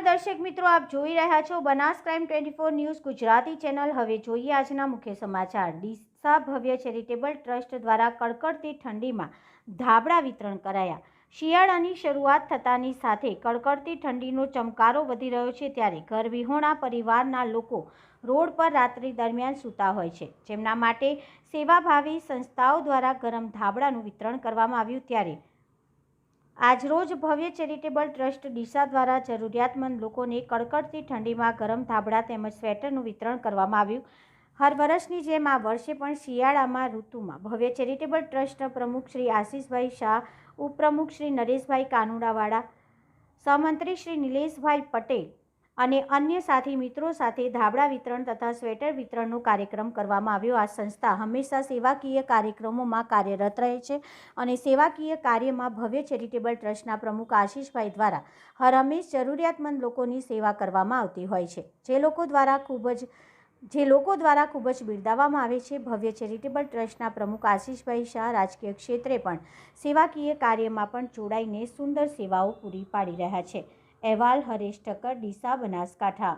મિત્રો, આપ જોઈ રહ્યા છો Banas crime twenty four news Gujarati channel. હવે જોઈએ આજના મુખ્ય સમાચાર. ડીસા ભવ્ય ચેરિટેબલ ટ્રસ્ટ દ્વારા કડકડતી ઠંડીમાં ધાબળા વિતરણ કરાયા. શિયાળાની શરૂઆત થતાની સાથે કડકડતી ઠંડીનો ચમકારો વધી રહ્યો છે ત્યારે ઘર વિહોણા પરિવારના લોકો રોડ પર રાત્રિ દરમિયાન સૂતા હોય છે. જેમના માટે સેવાભાવી સંસ્થાઓ દ્વારા ગરમ ધાબળાનું વિતરણ કરવામાં આવ્યું ત્યારે આજરોજ ભવ્ય ચેરિટેબલ ટ્રસ્ટ ડીસા દ્વારા જરૂરિયાતમંદ લોકોને કડકડતી ઠંડીમાં ગરમ ધાબળા તેમજ સ્વેટરનું વિતરણ કરવામાં આવ્યું. હર વર્ષની જેમ આ વર્ષે પણ શિયાળામાં ઋતુમાં ભવ્ય ચેરિટેબલ ટ્રસ્ટના પ્રમુખ શ્રી આશીષભાઈ શાહ, ઉપપ્રમુખ શ્રી નરેશભાઈ કાનુડાવાળા, સહમંત્રી શ્રી નિલેશભાઈ પટેલ અને અન્ય સાથી મિત્રો સાથે ધાબળા વિતરણ તથા સ્વેટર વિતરણનો કાર્યક્રમ કરવામાં આવ્યો. આ સંસ્થા હંમેશા સેવાકીય કાર્યક્રમોમાં કાર્યરત રહે છે અને સેવાકીય કાર્યમાં ભવ્ય ચેરિટેબલ ટ્રસ્ટના પ્રમુખ આશીષભાઈ દ્વારા હર હંમેશ જરૂરિયાતમંદ લોકોની સેવા કરવામાં આવતી હોય છે. જે લોકો દ્વારા ખૂબ જ, જે લોકો દ્વારા ખૂબ જ બિરદાવવામાં આવે છે, ભવ્ય ચેરિટેબલ ટ્રસ્ટના પ્રમુખ આશીષભાઈ શાહ રાજકીય ક્ષેત્રે પણ સેવાકીય કાર્યમાં પણ જોડાઈને સુંદર સેવાઓ પૂરી પાડી રહ્યા છે. અહેવાલ હરેશ ઠક્કર ડીસા બનાસકાંઠા.